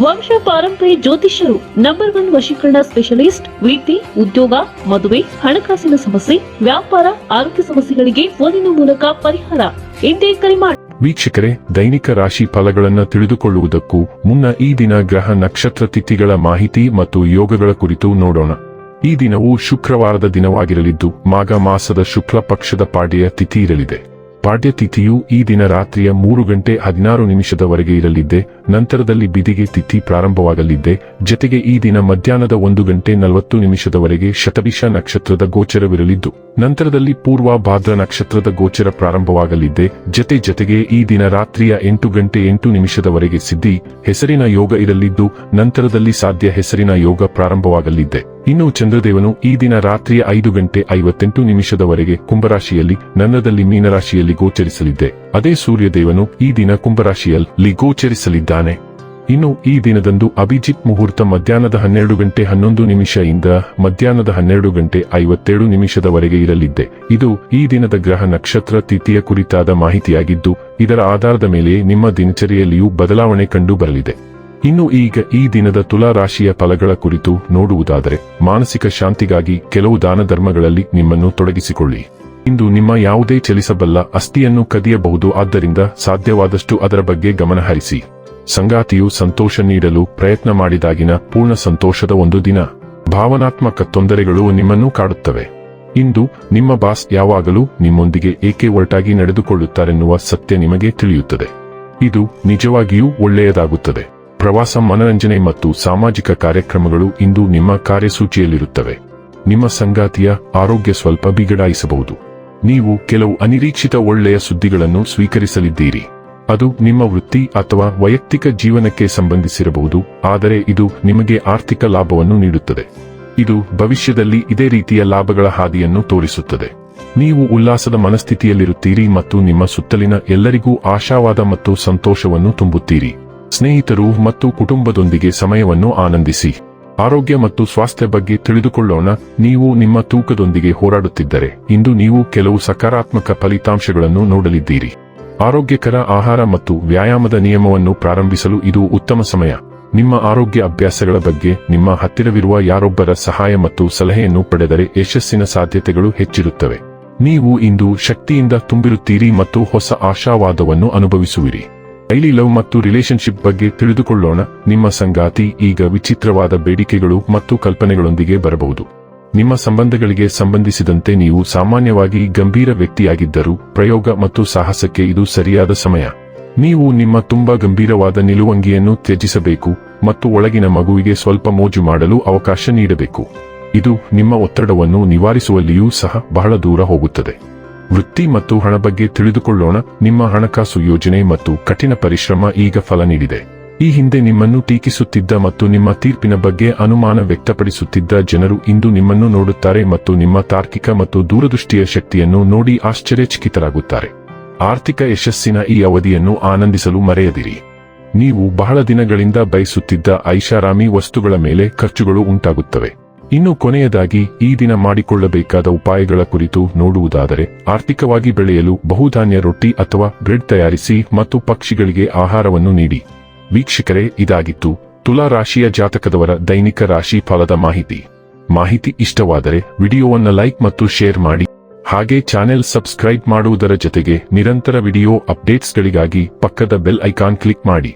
ವಂಶ ಪಾರಂಪರ್ಯ ಜ್ಯೋತಿಷ್ಯರು ನಂಬರ್ ಒನ್ ವಶೀಕರಣ ಸ್ಪೆಷಲಿಸ್ಟ್ ವಿದ್ಯೆ ಉದ್ಯೋಗ, ಮದುವೆ, ಹಣಕಾಸಿನ ಸಮಸ್ಯೆ, ವ್ಯಾಪಾರ, ಆರೋಗ್ಯ ಸಮಸ್ಯೆಗಳಿಗೆ ಫೋನಿನ ಮೂಲಕ ಪರಿಹಾರ. ಎಂದೇ ಕರೆ ಮಾಡಿ ವೀಕ್ಷಕರೇ, ದೈನಿಕ ರಾಶಿ ಫಲಗಳನ್ನು ತಿಳಿದುಕೊಳ್ಳುವುದಕ್ಕೂ ಮುನ್ನ ಈ ದಿನ ಗ್ರಹ ನಕ್ಷತ್ರ ತಿಥಿಗಳ ಮಾಹಿತಿ ಮತ್ತು ಯೋಗಗಳ ಕುರಿತು ನೋಡೋಣ. ಈ ದಿನವು ಶುಕ್ರವಾರದ ದಿನವಾಗಿರಲಿದ್ದು, ಮಾಘ ಮಾಸದ ಶುಕ್ಲ ಪಕ್ಷದ ಪಾಡ್ಯ ತಿಥಿ ಇರಲಿದೆ. ಪಾಡ್ಯ ತಿಥಿಯು ಈ ದಿನ ರಾತ್ರಿಯ ಮೂರು ಗಂಟೆ ಹದಿನಾರು ನಿಮಿಷದವರೆಗೆ ಇರಲಿದ್ದೆ, ನಂತರದಲ್ಲಿ ಬಿದಿಗೆ ತಿಥಿ ಪ್ರಾರಂಭವಾಗಲಿದ್ದೆ, ಜತೆಗೆ ಈ ದಿನ ಮಧ್ಯಾಹ್ನದ ಒಂದು ಗಂಟೆ ನಲವತ್ತು ನಿಮಿಷದವರೆಗೆ ಶತಭಿಷ ನಕ್ಷತ್ರದ ಗೋಚರವಿರಲಿದ್ದು, ನಂತರದಲ್ಲಿ ಪೂರ್ವ ಭಾದ್ರ ನಕ್ಷತ್ರದ ಗೋಚರ ಪ್ರಾರಂಭವಾಗಲಿದ್ದೆ, ಜತೆ ಜತೆಗೆ ಈ ದಿನ ರಾತ್ರಿಯ ಎಂಟು ಗಂಟೆ ಎಂಟು ನಿಮಿಷದವರೆಗೆ ಸಿದ್ಧಿ, ಹೆಸರಿನ ಯೋಗ ಇರಲಿದ್ದು, ನಂತರದಲ್ಲಿ ಸಾಧ್ಯ ಹೆಸರಿನ ಯೋಗ ಪ್ರಾರಂಭವಾಗಲಿದ್ದೆ. ಇನ್ನು ಚಂದ್ರದೇವನು ಈ ದಿನ ರಾತ್ರಿಯ ಐದು ಗಂಟೆ ಐವತ್ತೆಂಟು ನಿಮಿಷದವರೆಗೆ ಕುಂಭರಾಶಿಯಲ್ಲಿ ನನ್ನದಲ್ಲಿ ಮೀನರಾಶಿಯಲ್ಲಿ ಗೋಚರಿಸಲಿದ್ದೆ. ಅದೇ ಸೂರ್ಯದೇವನು ಈ ದಿನ ಕುಂಭರಾಶಿಯಲ್ಲಿ ಗೋಚರಿಸಲಿದ್ದಾನೆ. ಇನ್ನು ಈ ದಿನದಂದು ಅಭಿಜಿತ್ ಮುಹೂರ್ತ ಮಧ್ಯಾಹ್ನದ ಹನ್ನೆರಡು ಗಂಟೆ ಹನ್ನೊಂದು ನಿಮಿಷ ಇಂದ ಮಧ್ಯಾಹ್ನದ ಹನ್ನೆರಡು ಗಂಟೆ ಐವತ್ತೇಳು ನಿಮಿಷದವರೆಗೆ ಇರಲಿದ್ದೆ. ಇದು ಈ ದಿನದ ಗ್ರಹ ನಕ್ಷತ್ರ ತಿಥಿಯ ಕುರಿತಾದ ಮಾಹಿತಿಯಾಗಿದ್ದು, ಇದರ ಆಧಾರದ ಮೇಲೆ ನಿಮ್ಮ ದಿನಚರಿಯಲ್ಲಿಯೂ ಬದಲಾವಣೆ ಕಂಡು ಬರಲಿದೆ. ಇನ್ನು ಈಗ ಈ ದಿನದ ತುಲಾ ರಾಶಿಯ ಫಲಗಳ ಕುರಿತು ನೋಡುವುದಾದರೆ, ಮಾನಸಿಕ ಶಾಂತಿಗಾಗಿ ಕೆಲವು ದಾನ ಧರ್ಮಗಳಲ್ಲಿ ನಿಮ್ಮನ್ನು ತೊಡಗಿಸಿಕೊಳ್ಳಿ. ಇಂದು ನಿಮ್ಮ ಯಾವುದೇ ಚಲಿಸಬಲ್ಲ ಅಸ್ಥಿಯನ್ನು ಕದಿಯಬಹುದು, ಆದ್ದರಿಂದ ಸಾಧ್ಯವಾದಷ್ಟು ಅದರ ಬಗ್ಗೆ ಗಮನಹರಿಸಿ ಸಂಗಾತಿಯು ಸಂತೋಷ ನೀಡಲು ಪ್ರಯತ್ನ ಮಾಡಿದಾಗಿನ ಪೂರ್ಣ ಸಂತೋಷದ ಒಂದು ದಿನ. ಭಾವನಾತ್ಮಕ ತೊಂದರೆಗಳು ನಿಮ್ಮನ್ನು ಕಾಡುತ್ತವೆ. ಇಂದು ನಿಮ್ಮ ಬಾಸ್ ಯಾವಾಗಲೂ ನಿಮ್ಮೊಂದಿಗೆ ಏಕೆ ಒರಟಾಗಿ ನಡೆದುಕೊಳ್ಳುತ್ತಾರೆನ್ನುವ ಸತ್ಯ ನಿಮಗೆ ತಿಳಿಯುತ್ತದೆ. ಇದು ನಿಜವಾಗಿಯೂ ಒಳ್ಳೆಯದಾಗುತ್ತದೆ. ಪ್ರವಾಸ ಮನರಂಜನೆ ಮತ್ತು ಸಾಮಾಜಿಕ ಕಾರ್ಯಕ್ರಮಗಳು ಇಂದು ನಿಮ್ಮ ಕಾರ್ಯಸೂಚಿಯಲ್ಲಿರುತ್ತವೆ. ನಿಮ್ಮ ಸಂಗಾತಿಯ ಆರೋಗ್ಯ ಸ್ವಲ್ಪ ಬಿಗಡಾಯಿಸಬಹುದು. ನೀವು ಕೆಲವು ಅನಿರೀಕ್ಷಿತ ಒಳ್ಳೆಯ ಸುದ್ದಿಗಳನ್ನು ಸ್ವೀಕರಿಸಲಿದ್ದೀರಿ. ಅದು ನಿಮ್ಮ ವೃತ್ತಿ ಅಥವಾ ವೈಯಕ್ತಿಕ ಜೀವನಕ್ಕೆ ಸಂಬಂಧಿಸಿರಬಹುದು, ಆದರೆ ಇದು ನಿಮಗೆ ಆರ್ಥಿಕ ಲಾಭವನ್ನು ನೀಡುತ್ತದೆ. ಇದು ಭವಿಷ್ಯದಲ್ಲಿ ಇದೇ ರೀತಿಯ ಲಾಭಗಳ ಹಾದಿಯನ್ನು ತೋರಿಸುತ್ತದೆ. ನೀವು ಉಲ್ಲಾಸದ ಮನಸ್ಥಿತಿಯಲ್ಲಿರುತ್ತೀರಿ ಮತ್ತು ನಿಮ್ಮ ಸುತ್ತಲಿನ ಎಲ್ಲರಿಗೂ ಆಶಾವಾದ ಮತ್ತು ಸಂತೋಷವನ್ನು ತುಂಬುತ್ತೀರಿ. ಸ್ನೇಹಿತರು ಮತ್ತು ಕುಟುಂಬದೊಂದಿಗೆ ಸಮಯವನ್ನು ಆನಂದಿಸಿ. ಆರೋಗ್ಯ ಮತ್ತು ಸ್ವಾಸ್ಥ್ಯ ಬಗ್ಗೆ ತಿಳಿದುಕೊಳ್ಳೋಣ. ನೀವು ನಿಮ್ಮ ತೂಕದೊಂದಿಗೆ ಹೋರಾಡುತ್ತಿದ್ದರೆ, ಇಂದು ನೀವು ಕೆಲವು ಸಕಾರಾತ್ಮಕ ಫಲಿತಾಂಶಗಳನ್ನು ನೋಡಲಿದ್ದೀರಿ. ಆರೋಗ್ಯಕರ ಆಹಾರ ಮತ್ತು ವ್ಯಾಯಾಮದ ನಿಯಮವನ್ನು ಪ್ರಾರಂಭಿಸಲು ಇದು ಉತ್ತಮ ಸಮಯ. ನಿಮ್ಮ ಆರೋಗ್ಯ ಅಭ್ಯಾಸಗಳ ಬಗ್ಗೆ ನಿಮ್ಮ ಹತ್ತಿರವಿರುವ ಯಾರೊಬ್ಬರ ಸಹಾಯ ಮತ್ತು ಸಲಹೆಯನ್ನು ಪಡೆದರೆ ಯಶಸ್ಸಿನ ಸಾಧ್ಯತೆಗಳು ಹೆಚ್ಚಿರುತ್ತವೆ. ನೀವು ಇಂದು ಶಕ್ತಿಯಿಂದ ತುಂಬಿರುತ್ತೀರಿ ಮತ್ತು ಹೊಸ ಆಶಾವಾದವನ್ನು ಅನುಭವಿಸುವಿರಿ. ಡೈಲಿ ಲವ್ ಮತ್ತು ರಿಲೇಶನ್ಶಿಪ್ ಬಗ್ಗೆ ತಿಳಿದುಕೊಳ್ಳೋಣ. ನಿಮ್ಮ ಸಂಗಾತಿ ಈಗ ವಿಚಿತ್ರವಾದ ಬೇಡಿಕೆಗಳು ಮತ್ತು ಕಲ್ಪನೆಗಳೊಂದಿಗೆ ಬರಬಹುದು. ನಿಮ್ಮ ಸಂಬಂಧಗಳಿಗೆ ಸಂಬಂಧಿಸಿದಂತೆ ನೀವು ಸಾಮಾನ್ಯವಾಗಿ ಗಂಭೀರ ವ್ಯಕ್ತಿಯಾಗಿದ್ದರೂ ಪ್ರಯೋಗ ಮತ್ತು ಸಾಹಸಕ್ಕೆ ಇದು ಸರಿಯಾದ ಸಮಯ. ನೀವು ನಿಮ್ಮ ತುಂಬಾ ಗಂಭೀರವಾದ ನಿಲುವಂಗಿಯನ್ನು ತ್ಯಜಿಸಬೇಕು ಮತ್ತು ಒಳಗಿನ ಮಗುವಿಗೆ ಸ್ವಲ್ಪ ಮೋಜು ಮಾಡಲು ಅವಕಾಶ ನೀಡಬೇಕು. ಇದು ನಿಮ್ಮ ಒತ್ತಡವನ್ನು ನಿವಾರಿಸುವಲ್ಲಿಯೂ ಸಹ ಬಹಳ ದೂರ ಹೋಗುತ್ತದೆ. ವೃತ್ತಿ ಮತ್ತು ಹಣ ಬಗ್ಗೆ ತಿಳಿದುಕೊಳ್ಳೋಣ. ನಿಮ್ಮ ಹಣಕಾಸು ಯೋಜನೆ ಮತ್ತು ಕಠಿಣ ಪರಿಶ್ರಮ ಈಗ ಫಲ ನೀಡಿದೆ. ಈ ಹಿಂದೆ ನಿಮ್ಮನ್ನು ಟೀಕಿಸುತ್ತಿದ್ದ ಮತ್ತು ನಿಮ್ಮ ತೀರ್ಪಿನ ಬಗ್ಗೆ ಅನುಮಾನ ವ್ಯಕ್ತಪಡಿಸುತ್ತಿದ್ದ ಜನರು ಇಂದು ನಿಮ್ಮನ್ನು ನೋಡುತ್ತಾರೆ ಮತ್ತು ನಿಮ್ಮ ತಾರ್ಕಿಕ ಮತ್ತು ದೂರದೃಷ್ಟಿಯ ಶಕ್ತಿಯನ್ನು ನೋಡಿ ಆಶ್ಚರ್ಯಚಕಿತರಾಗುತ್ತಾರೆ. ಆರ್ಥಿಕ ಯಶಸ್ಸಿನ ಈ ಅವಧಿಯನ್ನು ಆನಂದಿಸಲು ಮರೆಯದಿರಿ. ನೀವು ಬಹಳ ದಿನಗಳಿಂದ ಬಯಸುತ್ತಿದ್ದ ಐಷಾರಾಮಿ ವಸ್ತುಗಳ ಮೇಲೆ ಖರ್ಚುಗಳು ಉಂಟಾಗುತ್ತವೆ. ಇನ್ನು ಕೊನೆಯದಾಗಿ ಈ ದಿನ ಮಾಡಿಕೊಳ್ಳಬೇಕಾದ ಉಪಾಯಗಳ ಕುರಿತು ನೋಡುವುದಾದರೆ, ಆರ್ಥಿಕವಾಗಿ ಬೆಳೆಯಲು ಬಹುಧಾನ್ಯ ರೊಟ್ಟಿ ಅಥವಾ ಬ್ರೆಡ್ ತಯಾರಿಸಿ ಮತ್ತು ಪಕ್ಷಿಗಳಿಗೆ ಆಹಾರವನ್ನು ನೀಡಿ. ವೀಕ್ಷಕರೇ, ಇದಾಗಿತ್ತು ತುಲಾ ರಾಶಿಯ ಜಾತಕದವರ ದೈನಿಕ ರಾಶಿ ಫಲದ ಮಾಹಿತಿ. ಮಾಹಿತಿ ಇಷ್ಟವಾದರೆ ವಿಡಿಯೋವನ್ನು ಲೈಕ್ ಮತ್ತು ಶೇರ್ ಮಾಡಿ. ಹಾಗೆ ಚಾನೆಲ್ ಸಬ್ಸ್ಕ್ರೈಬ್ ಮಾಡುವುದರ ಜೊತೆಗೆ ನಿರಂತರ ವಿಡಿಯೋ ಅಪ್ಡೇಟ್ಸ್ಗಳಿಗಾಗಿ ಪಕ್ಕದ ಬೆಲ್ ಐಕಾನ್ ಕ್ಲಿಕ್ ಮಾಡಿ.